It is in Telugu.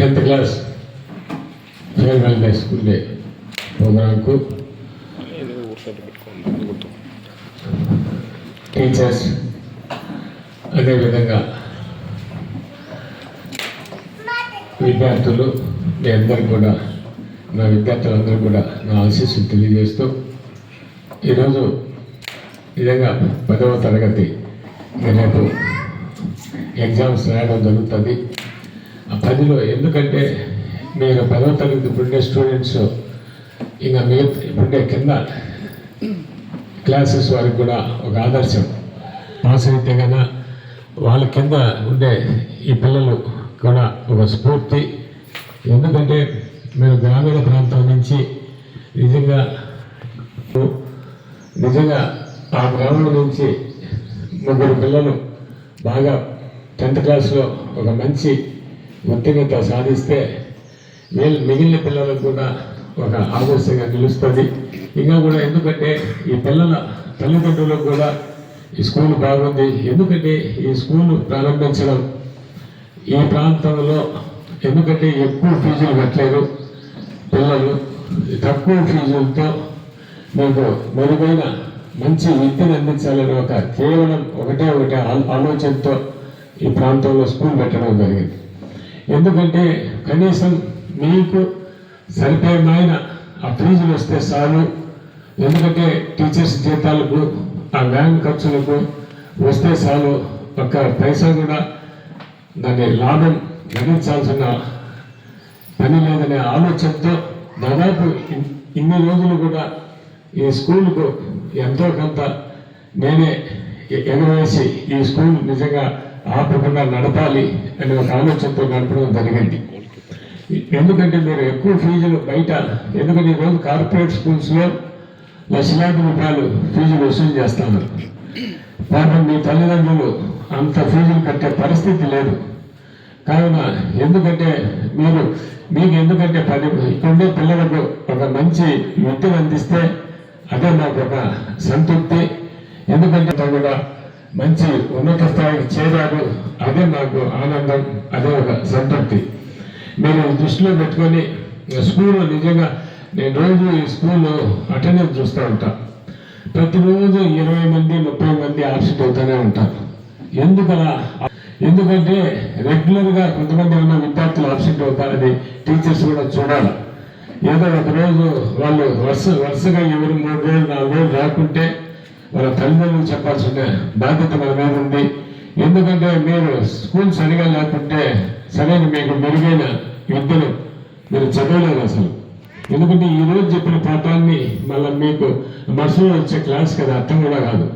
Tenth class farewell day school day ప్రోగ్రాంకు teachers అదేవిధంగా విద్యార్థులు మీ అందరికీ కూడా నా విద్యార్థులందరూ కూడా నా ఆశీస్సులు తెలియజేస్తూ ఈరోజు విధంగా పదవ తరగతి. రేపు ఎగ్జామ్స్ రాయడం జరుగుతుంది. ఆ పదిలో ఎందుకంటే మీరు పదవ తరగతి ఇప్పుడుండే స్టూడెంట్స్ ఇంకా మిగతా ఇప్పుడే కింద క్లాసెస్ వారికి కూడా ఒక ఆదర్శం. పాస్ అయితే కదా వాళ్ళ కింద ఉండే ఈ పిల్లలు కూడా ఒక స్ఫూర్తి. ఎందుకంటే మీరు గ్రామీణ ప్రాంతం నుంచి నిజంగా నిజంగా ఆ గ్రామం నుంచి ముగ్గురు పిల్లలు బాగా టెన్త్ క్లాస్లో ఒక మంచి ఉత్తీర్ణత సాధిస్తే వీళ్ళు మిగిలిన పిల్లలకు కూడా ఒక ఆదర్శంగా నిలుస్తుంది. ఇంకా కూడా ఎందుకంటే ఈ పిల్లల తల్లిదండ్రులకు కూడా ఈ స్కూల్ బాగుంది. ఎందుకంటే ఈ స్కూల్ ప్రారంభించడం ఈ ప్రాంతంలో ఎందుకంటే ఎక్కువ ఫీజులు కట్టలేదు పిల్లలు. తక్కువ ఫీజులతో మీకు మెరుగైన మంచి విద్యను అందించాలని ఒక కేవలం ఒకటే ఒకటే ఆలోచనతో ఈ ప్రాంతంలో స్కూల్ పెట్టడం జరిగింది. ఎందుకంటే కనీసం మీకు సరిపోయిన ఆ ఫీజులు వస్తే చాలు. ఎందుకంటే టీచర్స్ జీతాలకు ఆ వ్యాన్ ఖర్చులకు వస్తే చాలు. ఒక్క పైసా కూడా దాని లాభం గణించాల్సిన పని లేదనే ఆలోచనతో దాదాపు ఇన్ని రోజులు కూడా ఈ స్కూల్కు ఎంతో కొంత నేనే ఎ- ఈ స్కూల్ నిజంగా ఆపకుండా నడపాలి అనే ఒక ఆలోచనతో నడపడం జరిగింది. ఎందుకంటే మీరు ఎక్కువ ఫీజులు బయట ఎందుకంటే ఈరోజు కార్పొరేట్ స్కూల్స్లో లక్షలాది రూపాయలు ఫీజులు వసూలు చేస్తున్నారు. పాపం మీ తల్లిదండ్రులు అంత ఫీజులు కట్టే పరిస్థితి లేదు. కావున ఎందుకంటే మీరు మీకు ఎందుకంటే పది ఇక్కడుండే పిల్లలకు ఒక మంచి విద్యను అందిస్తే అదే నాకు ఒక సంతృప్తి. ఎందుకంటే కూడా మంచి ఉన్నత స్థాయికి చేరారు అదే నాకు ఆనందం అదే ఒక సంతృప్తి. మీరు దృష్టిలో పెట్టుకొని స్కూల్లో నిజంగా నేను రోజు ఈ స్కూల్లో అటెండెన్స్ చూస్తూ ఉంటాను ప్రతిరోజు ఇరవై మంది ముప్పై మంది ఆబ్సెంట్ అవుతూనే ఉంటారు ఎందుకలా? ఎందుకంటే రెగ్యులర్గా కొంతమంది ఉన్న విద్యార్థులు ఆబ్సెంట్ అవుతారని టీచర్స్ కూడా చూడాలి. ఏదో ఒకరోజు వాళ్ళు వరుస వరుసగా ఎవరు మూడు రోజులు నాలుగు రోజులు రాకుంటే వాళ్ళ తల్లిదండ్రులు చెప్పాల్సిన బాధ్యత మన మీద ఉంది. ఎందుకంటే మీరు స్కూల్ సరిగా లేకుంటే సరైన మీకు మెరుగైన విద్యను మీరు చదవలేదు అసలు. ఎందుకంటే ఈ రోజు చెప్పిన పాఠాన్ని మళ్ళీ మీకు మనసులో వచ్చే క్లాస్ కదా అర్థం కూడా కాదు.